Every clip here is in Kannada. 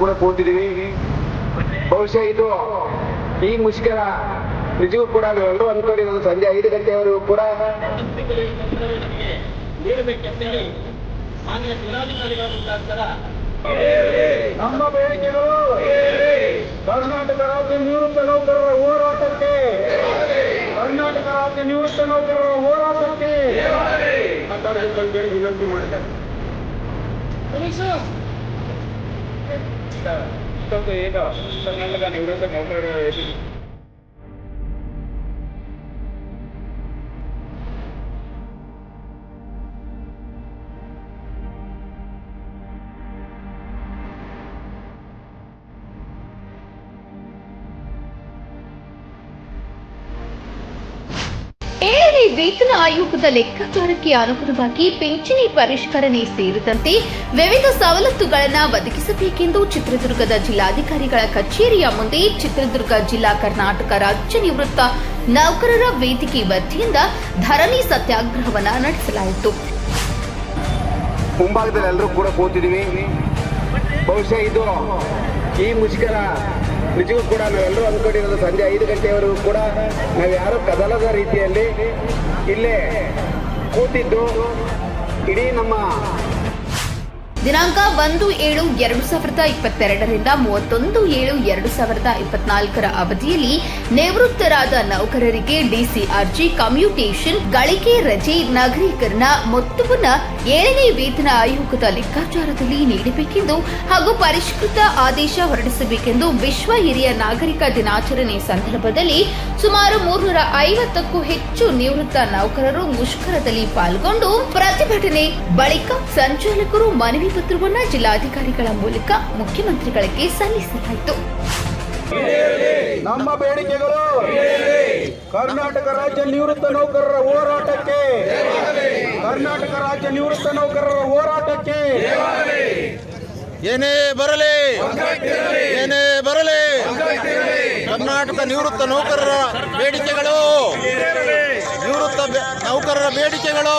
ಕೂಡ ಕೂತಿದ್ದೀವಿ ಬಹುಶಃ ಇದು ಈ ಮುಷ್ಕರ ನಿಜವೂ ಕೂಡ ನಾವೆಲ್ಲರೂ ಅನ್ಕೊಂಡಿರೋದು ಸಂಜೆ ಐದು ಗಂಟೆವರೆಗೂ ಕೂಡ ನಮ್ಮ ಬೇಡಿಕೆಗಳು ಕರ್ನಾಟಕ ರಾಜ್ಯ ನಿವೃತ್ತ ನೌಕರರ ಹೋರಾಟಕ್ಕೆ, ಕರ್ನಾಟಕ ರಾಜ್ಯ ನಿವೃತ್ತ ನೌಕರರ ಹೋರಾಟಕ್ಕೆ ಮಾತಾಡಬೇಕಂತೇಳಿ ವಿನಂತಿ ಮಾಡಿದ್ದಾರೆ. ಇಷ್ಟೊಂದು ಏನು ವೇತನ ಆಯೋಗದ ಲೆಕ್ಕಾಚಾರಕ್ಕೆ ಅನುಗುಣವಾಗಿ ಪಿಂಚಣಿ ಪರಿಷ್ಕರಣೆ ಸೇರಿದಂತೆ ವಿವಿಧ ಸವಲತ್ತುಗಳನ್ನು ಒದಗಿಸಬೇಕೆಂದು ಚಿತ್ರದುರ್ಗದ ಜಿಲ್ಲಾಧಿಕಾರಿಗಳ ಕಚೇರಿಯ ಮುಂದೆ ಚಿತ್ರದುರ್ಗ ಜಿಲ್ಲಾ ಕರ್ನಾಟಕ ರಾಜ್ಯ ನಿವೃತ್ತ ನೌಕರರ ವೇದಿಕೆ ವತಿಯಿಂದ ಧರಣಿ ಸತ್ಯಾಗ್ರಹವನ್ನು ನಡೆಸಲಾಯಿತು. ಮುಂಭಾಗದಲ್ಲಿ ಎಲ್ಲರೂ ಕೂಡ ಕೂತಿದ್ದೀವಿ. ಬಹುಶಃ ಇದು ಈ ಮುಷ್ಕರ ನಿಜವೂ ಕೂಡ ನಾವೆಲ್ಲರೂ ಅಂದ್ಕೊಂಡಿರೋದು ಸಂಜೆ ಐದು ಗಂಟೆವರೆಗೂ ಕೂಡ ನಾವು ಯಾರು ಕದಲದ ರೀತಿಯಲ್ಲಿ ಇಲ್ಲೇ ಕೂತಿದ್ದು. ಇಡೀ ನಮ್ಮ ದಿನಾಂಕ ಒಂದು ಏಳು ಎರಡು ಸಾವಿರದ ಇಪ್ಪತ್ತೆರಡರಿಂದ ಮೂವತ್ತೊಂದು ಏಳು ಎರಡು ಸಾವಿರದ ಇಪ್ಪತ್ನಾಲ್ಕರ ಅವಧಿಯಲ್ಲಿ ನಿವೃತ್ತರಾದ ನೌಕರರಿಗೆ ಡಿಸಿಆರ್ಜಿ ಕಮ್ಯುಟೇಷನ್, ಗಳಿಕೆ ರಜೆ, ನಗರೀಕರಣ ಮೊತ್ತವನ್ನ ಏಳನೇ ವೇತನ ಆಯೋಗದ ಲೆಕ್ಕಾಚಾರದಲ್ಲಿ ನೀಡಬೇಕೆಂದು ಹಾಗೂ ಪರಿಷ್ಕೃತ ಆದೇಶ ಹೊರಡಿಸಬೇಕೆಂದು ವಿಶ್ವ ಹಿರಿಯ ನಾಗರಿಕ ದಿನಾಚರಣೆ ಸಂದರ್ಭದಲ್ಲಿ ಸುಮಾರು ಮೂರ್ನೂರ ಐವತ್ತಕ್ಕೂ ಹೆಚ್ಚು ನಿವೃತ್ತ ನೌಕರರು ಮುಷ್ಕರದಲ್ಲಿ ಪಾಲ್ಗೊಂಡು ಪ್ರತಿಭಟನೆ ಬಳಿಕ ಸಂಚಾಲಕರು ಮನವಿ ಪತ್ರವನ್ನ ಜಿಲ್ಲಾಧಿಕಾರಿಗಳ ಮೂಲಕ ಮುಖ್ಯಮಂತ್ರಿಗಳಿಗೆ ಸಲ್ಲಿಸಲಾಯಿತು. ನಮ್ಮ ಬೇಡಿಕೆಗಳು ಕರ್ನಾಟಕ ರಾಜ್ಯ ನಿವೃತ್ತ ನೌಕರರ ಹೋರಾಟಕ್ಕೆ, ಕರ್ನಾಟಕ ರಾಜ್ಯ ನಿವೃತ್ತ ನೌಕರರ ಹೋರಾಟಕ್ಕೆ ಏನೇ ಬರಲಿ ಏನೇ ಬರಲಿ, ಕರ್ನಾಟಕ ನಿವೃತ್ತ ನೌಕರರ ಬೇಡಿಕೆಗಳು, ನಿವೃತ್ತ ನೌಕರರ ಬೇಡಿಕೆಗಳು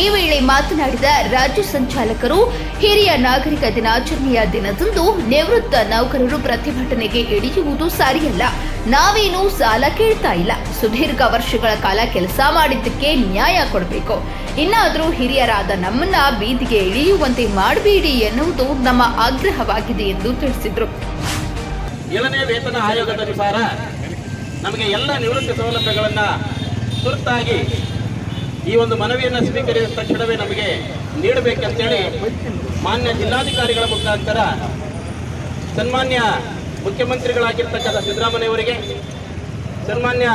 ಈ ವೇಳೆ ಮಾತನಾಡಿದ ರಾಜ್ಯ ಸಂಚಾಲಕರು, ಹಿರಿಯ ನಾಗರಿಕ ದಿನಾಚರಣೆಯ ದಿನದಂದು ನಿವೃತ್ತ ನೌಕರರು ಪ್ರತಿಭಟನೆಗೆ ಇಳಿಯುವುದು ಸರಿಯಲ್ಲ. ನಾವೇನು ಸಾಲ ಕೇಳ್ತಾ ಇಲ್ಲ. ಸುದೀರ್ಘ ವರ್ಷಗಳ ಕಾಲ ಕೆಲಸ ಮಾಡಿದ್ದಕ್ಕೆ ನ್ಯಾಯ ಕೊಡಬೇಕು. ಇನ್ನಾದರೂ ಹಿರಿಯರಾದ ನಮ್ಮನ್ನ ಬೀದಿಗೆ ಇಳಿಯುವಂತೆ ಮಾಡಬೇಡಿ ಎನ್ನುವುದು ನಮ್ಮ ಆಗ್ರಹವಾಗಿದೆ ಎಂದು ತಿಳಿಸಿದರು. ಏಳನೇ ವೇತನ ಆಯೋಗದ ಅನುಸಾರ ನಮಗೆ ಎಲ್ಲ ನಿವೃತ್ತಿ ಸೌಲಭ್ಯಗಳನ್ನು ತುರ್ತಾಗಿ ಈ ಒಂದು ಮನವಿಯನ್ನು ಸ್ವೀಕರಿಸಿದ ತಕ್ಷಣವೇ ನಮಗೆ ನೀಡಬೇಕಂತೇಳಿ ಮಾನ್ಯ ಜಿಲ್ಲಾಧಿಕಾರಿಗಳ ಮುಖಾಂತರ ಸನ್ಮಾನ್ಯ ಮುಖ್ಯಮಂತ್ರಿಗಳಾಗಿರ್ತಕ್ಕಂಥ ಸಿದ್ದರಾಮಯ್ಯವರಿಗೆ, ಸನ್ಮಾನ್ಯ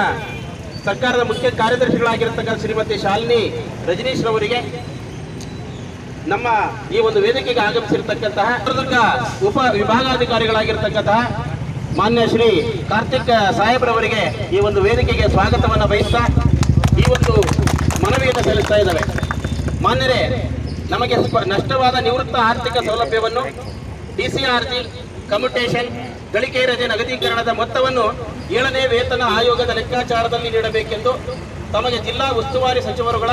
ಸರ್ಕಾರದ ಮುಖ್ಯ ಕಾರ್ಯದರ್ಶಿಗಳಾಗಿರ್ತಕ್ಕಂಥ ಶ್ರೀಮತಿ ಶಾಲಿನಿ ರಜನೀಶ್ ರವರಿಗೆ, ನಮ್ಮ ಈ ಒಂದು ವೇದಿಕೆಗೆ ಆಗಮಿಸಿರ್ತಕ್ಕಂತಹ ಚಿತ್ರದುರ್ಗ ಉಪ ವಿಭಾಗಾಧಿಕಾರಿಗಳಾಗಿರ್ತಕ್ಕಂತಹ ಮಾನ್ಯ ಶ್ರೀ ಕಾರ್ತಿಕ್ ಸಾಹೇಬ್ರವರಿಗೆ ಈ ಒಂದು ವೇದಿಕೆಗೆ ಸ್ವಾಗತವನ್ನು ಬಯಸ್ತಾ ಈ ಒಂದು ಮನವಿಯನ್ನು ಸಲ್ಲಿಸ್ತಾ ಇದ್ದಾವೆ. ಮಾನ್ಯರೇ, ನಮಗೆ ನಷ್ಟವಾದ ನಿವೃತ್ತ ಆರ್ಥಿಕ ಸೌಲಭ್ಯವನ್ನು ಡಿಸಿಆರ್ಜಿ ಕಮ್ಯುಟೇಷನ್, ಗಳಿಕೆ ರಜೆ ನಗದೀಕರಣದ ಮೊತ್ತವನ್ನು ಏಳನೇ ವೇತನ ಆಯೋಗದ ಲೆಕ್ಕಾಚಾರದಲ್ಲಿ ನೀಡಬೇಕೆಂದು ತಮಗೆ ಜಿಲ್ಲಾ ಉಸ್ತುವಾರಿ ಸಚಿವರುಗಳ,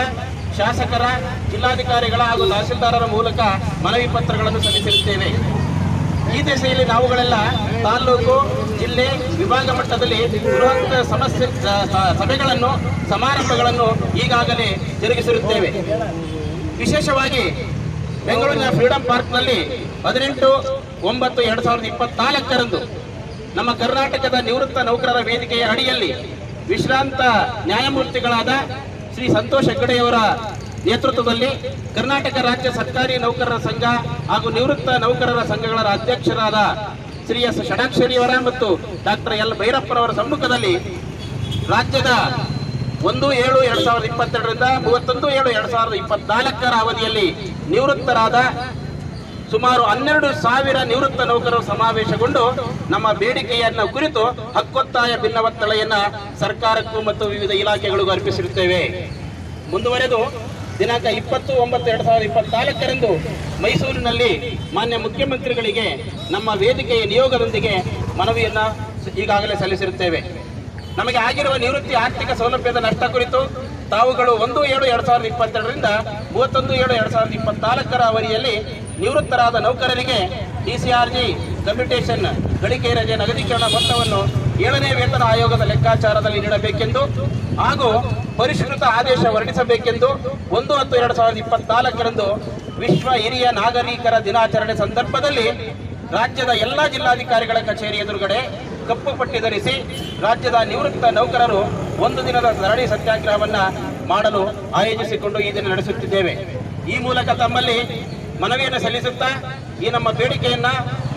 ಶಾಸಕರ, ಜಿಲ್ಲಾಧಿಕಾರಿಗಳ ಹಾಗೂ ತಹಸೀಲ್ದಾರರ ಮೂಲಕ ಮನವಿ ಪತ್ರಗಳನ್ನು ಸಲ್ಲಿಸಿರುತ್ತೇವೆ. ಈ ದಿಸೆಯಲ್ಲಿ ನಾವುಗಳೆಲ್ಲ ತಾಲ್ಲೂಕು, ಜಿಲ್ಲೆ, ವಿಭಾಗ ಮಟ್ಟದಲ್ಲಿ ಬೃಹತ್ ಸಮಸ್ಯೆ ಸಭೆಗಳನ್ನು, ಸಮಾರಂಭಗಳನ್ನು ಈಗಾಗಲೇ ಜರುಗಿಸಿರುತ್ತೇವೆ. ವಿಶೇಷವಾಗಿ ಬೆಂಗಳೂರಿನ ಫ್ರೀಡಂ ಪಾರ್ಕ್ನಲ್ಲಿ ಹದಿನೆಂಟು, ಒಂಬತ್ತು, ಎರಡು ಸಾವಿರದ ಇಪ್ಪತ್ನಾಲ್ಕರಂದು ನಮ್ಮ ಕರ್ನಾಟಕದ ನಿವೃತ್ತ ನೌಕರರ ವೇದಿಕೆಯ ಅಡಿಯಲ್ಲಿ ವಿಶ್ರಾಂತ ನ್ಯಾಯಮೂರ್ತಿಗಳಾದ ಶ್ರೀ ಸಂತೋಷ್ ಹೆಗ್ಗಡೆಯವರ ನೇತೃತ್ವದಲ್ಲಿ ಕರ್ನಾಟಕ ರಾಜ್ಯ ಸರ್ಕಾರಿ ನೌಕರರ ಸಂಘ ಹಾಗೂ ನಿವೃತ್ತ ನೌಕರರ ಸಂಘಗಳ ಅಧ್ಯಕ್ಷರಾದ ಶ್ರೀ ಎಸ್ ಷಡಾಕ್ಷರಿಯವರ ಮತ್ತು ಡಾಕ್ಟರ್ ಎಲ್ ಭೈರಪ್ಪನವರ ಸಮ್ಮುಖದಲ್ಲಿ ರಾಜ್ಯದ ಒಂದು ಏಳು ಎರಡ್ ಸಾವಿರದ ಇಪ್ಪತ್ತೆರಡರಿಂದ ಮೂವತ್ತೊಂದು ಏಳು ಎರಡ್ ಸಾವಿರದ ಇಪ್ಪತ್ನಾಲ್ಕರ ಅವಧಿಯಲ್ಲಿ ನಿವೃತ್ತರಾದ ಸುಮಾರು ಹನ್ನೆರಡು ಸಾವಿರ ನಿವೃತ್ತ ನೌಕರರು ಸಮಾವೇಶಗೊಂಡು ನಮ್ಮ ಬೇಡಿಕೆಯನ್ನ ಕುರಿತು ಹಕ್ಕೊತ್ತಾಯ ಭಿನ್ನವತ್ತಳೆಯನ್ನ ಸರ್ಕಾರಕ್ಕೂ ಮತ್ತು ವಿವಿಧ ಇಲಾಖೆಗಳಿಗೂ ಅರ್ಪಿಸಿರುತ್ತೇವೆ. ಮುಂದುವರೆದು ದಿನಾಂಕ ಇಪ್ಪತ್ತು ಒಂಬತ್ತು ಎರಡು ಸಾವಿರದ ಇಪ್ಪತ್ನಾಲ್ಕರಂದು ಮೈಸೂರಿನಲ್ಲಿ ಮಾನ್ಯ ಮುಖ್ಯಮಂತ್ರಿಗಳಿಗೆ ನಮ್ಮ ವೇದಿಕೆಯ ನಿಯೋಗದೊಂದಿಗೆ ಮನವಿಯನ್ನು ಈಗಾಗಲೇ ಸಲ್ಲಿಸಿರುತ್ತೇವೆ. ನಮಗೆ ಆಗಿರುವ ನಿವೃತ್ತಿ ಆರ್ಥಿಕ ಸೌಲಭ್ಯದ ನಷ್ಟ ಕುರಿತು ತಾವುಗಳು ಒಂದು ಏಳು ಎರಡು ಸಾವಿರದ ಇಪ್ಪತ್ತೆರಡರಿಂದ ಮೂವತ್ತೊಂದು ಏಳು ಎರಡು ಸಾವಿರದ ಇಪ್ಪತ್ನಾಲ್ಕರ ಅವಧಿಯಲ್ಲಿ ನಿವೃತ್ತರಾದ ನೌಕರರಿಗೆ ಡಿಸಿಆರ್ಜಿ ಕಮ್ಯುಟೇಷನ್ ಗಳಿಕೆ ರಜೆ ನಗದೀಕರಣ ಮೊತ್ತವನ್ನು ಏಳನೇ ವೇತನ ಆಯೋಗದ ಲೆಕ್ಕಾಚಾರದಲ್ಲಿ ನೀಡಬೇಕೆಂದು ಹಾಗೂ ಪರಿಷ್ಕೃತ ಆದೇಶ ಹೊರಡಿಸಬೇಕೆಂದು ಒಂದು ಹತ್ತು ಎರಡು ಸಾವಿರದ ಇಪ್ಪತ್ನಾಲ್ಕರಂದು ವಿಶ್ವ ಹಿರಿಯ ನಾಗರಿಕರ ದಿನಾಚರಣೆ ಸಂದರ್ಭದಲ್ಲಿ ರಾಜ್ಯದ ಎಲ್ಲ ಜಿಲ್ಲಾಧಿಕಾರಿಗಳ ಕಚೇರಿ ಎದುರುಗಡೆ ಕಪ್ಪು ಪಟ್ಟಿ ಧರಿಸಿ ರಾಜ್ಯದ ನಿವೃತ್ತ ನೌಕರರು ಒಂದು ದಿನದ ಸರಣಿ ಸತ್ಯಾಗ್ರಹವನ್ನು ಮಾಡಲು ಆಯೋಜಿಸಿಕೊಂಡು ಈ ದಿನ ನಡೆಸುತ್ತಿದ್ದೇವೆ. ಈ ಮೂಲಕ ತಮ್ಮಲ್ಲಿ ಮನವಿಯನ್ನು ಸಲ್ಲಿಸುತ್ತಾ ಈ ನಮ್ಮ ಬೇಡಿಕೆಯನ್ನ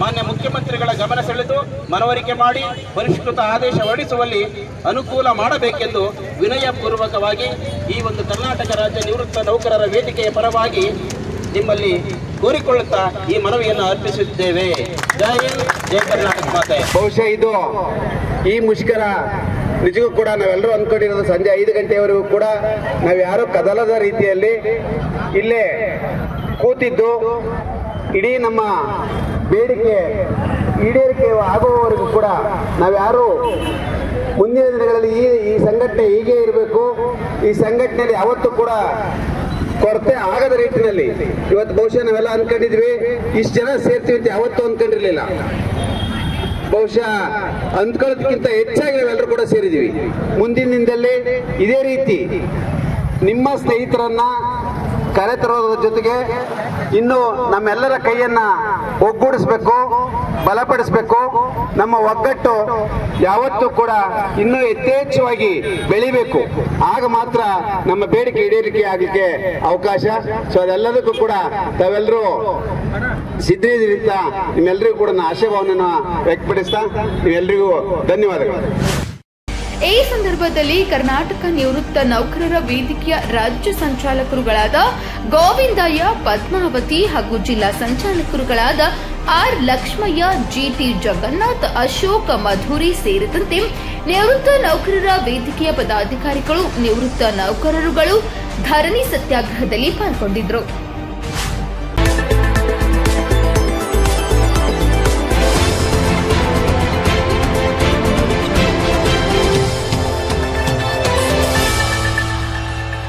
ಮಾನ್ಯ ಮುಖ್ಯಮಂತ್ರಿಗಳ ಗಮನ ಸೆಳೆದು ಮನವರಿಕೆ ಮಾಡಿ ಪರಿಷ್ಕೃತ ಆದೇಶ ಹೊರಡಿಸುವಲ್ಲಿ ಅನುಕೂಲ ಮಾಡಬೇಕೆಂದು ವಿನಯಪೂರ್ವಕವಾಗಿ ಈ ಒಂದು ಕರ್ನಾಟಕ ರಾಜ್ಯ ನಿವೃತ್ತ ನೌಕರರ ವೇದಿಕೆಯ ಪರವಾಗಿ ನಿಮ್ಮಲ್ಲಿ ಕೋರಿಕೊಳ್ಳುತ್ತಾ ಈ ಮನವಿಯನ್ನು ಅರ್ಪಿಸುತ್ತೇವೆ ಜೈ ಹಿಂದ್, ಜೈ ಕರ್ನಾಟಕ ಮಾತೆ. ಬಹುಶಃ ಇದು ಈ ಮುಷ್ಕರ ನಿಜಕ್ಕೂ ಕೂಡ ನಾವೆಲ್ಲರೂ ಅಂದ್ಕೊಂಡಿರೋದು ಸಂಜೆ ಐದು ಗಂಟೆಯವರೆಗೂ ಕೂಡ ನಾವು ಯಾರು ಕದಲದ ರೀತಿಯಲ್ಲಿ ಇಲ್ಲೇ ಕೂತಿದ್ದು ಇಡೀ ನಮ್ಮ ಬೇಡಿಕೆ ಈಡೇರಿಕೆ ಆಗುವವರೆಗೂ ಕೂಡ ನಾವ್ಯಾರು ಮುಂದಿನ ದಿನಗಳಲ್ಲಿ ಈ ಈ ಸಂಘಟನೆ ಹೀಗೆ ಇರಬೇಕು. ಈ ಸಂಘಟನೆಯಲ್ಲಿ ಅವತ್ತು ಕೂಡ ಕೊರತೆ ಆಗದ ರೀತಿಯಲ್ಲಿ ಇವತ್ತು ಬಹುಶಃ ನಾವೆಲ್ಲ ಅನ್ಕೊಂಡಿದ್ವಿ. ಇಷ್ಟು ಜನ ಸೇರ್ತೀವಿ ಅಂತ ಯಾವತ್ತೂ ಅನ್ಕೊಂಡಿರ್ಲಿಲ್ಲ. ಬಹುಶಃ ಅಂದ್ಕೊಳ್ಳೋದಕ್ಕಿಂತ ಹೆಚ್ಚಾಗಿ ನಾವೆಲ್ಲರೂ ಕೂಡ ಸೇರಿದ್ದೀವಿ. ಮುಂದಿನ ದಿನದಲ್ಲಿ ಇದೇ ರೀತಿ ನಿಮ್ಮ ಸ್ನೇಹಿತರನ್ನ ಕರೆತರೋದ್ರ ಜೊತೆಗೆ ಇನ್ನು ನಮ್ಮೆಲ್ಲರ ಕೈಯನ್ನ ಒಗ್ಗೂಡಿಸ್ಬೇಕು, ಬಲಪಡಿಸ್ಬೇಕು. ನಮ್ಮ ಒಗ್ಗಟ್ಟು ಯಾವತ್ತೂ ಕೂಡ ಇನ್ನೂ ಯಥೇಚ್ಛವಾಗಿ ಬೆಳಿಬೇಕು. ಆಗ ಮಾತ್ರ ನಮ್ಮ ಬೇಡಿಕೆ ಈಡೇರಿಕೆ ಆಗಲಿಕ್ಕೆ ಅವಕಾಶ. ಸೊ ಅದೆಲ್ಲದಕ್ಕೂ ಕೂಡ ತಾವೆಲ್ಲರೂ ಸಿದ್ಧಿದ್ದೀರಿ ಅಂತ ನಿಮ್ಮೆಲ್ಲರಿಗೂ ಕೂಡ ನಾನು ಆಶಾಭಾವನೆಯನ್ನು ವ್ಯಕ್ತಪಡಿಸ್ತಾ ನೀವೆಲ್ಲರಿಗೂ ಧನ್ಯವಾದಗಳು. ಈ ಸಂದರ್ಭದಲ್ಲಿ ಕರ್ನಾಟಕ ನಿವೃತ್ತ ನೌಕರರ ವೇದಿಕೆಯ ರಾಜ್ಯ ಸಂಚಾಲಕರುಗಳಾದ ಗೋವಿಂದಯ್ಯ, ಪದ್ಮಾವತಿ ಹಾಗೂ ಜಿಲ್ಲಾ ಸಂಚಾಲಕರುಗಳಾದ ಆರ್ ಲಕ್ಷ್ಮಯ್ಯ, ಜಿಟಿ ಜಗನ್ನಾಥ್, ಅಶೋಕ್ ಮಧುರಿ ಸೇರಿದಂತೆ ನಿವೃತ್ತ ನೌಕರರ ವೇದಿಕೆಯ ಪದಾಧಿಕಾರಿಗಳು ನಿವೃತ್ತ ನೌಕರರುಗಳು ಧರಣಿ ಸತ್ಯಾಗ್ರಹದಲ್ಲಿ ಪಾಲ್ಗೊಂಡಿದ್ದರು.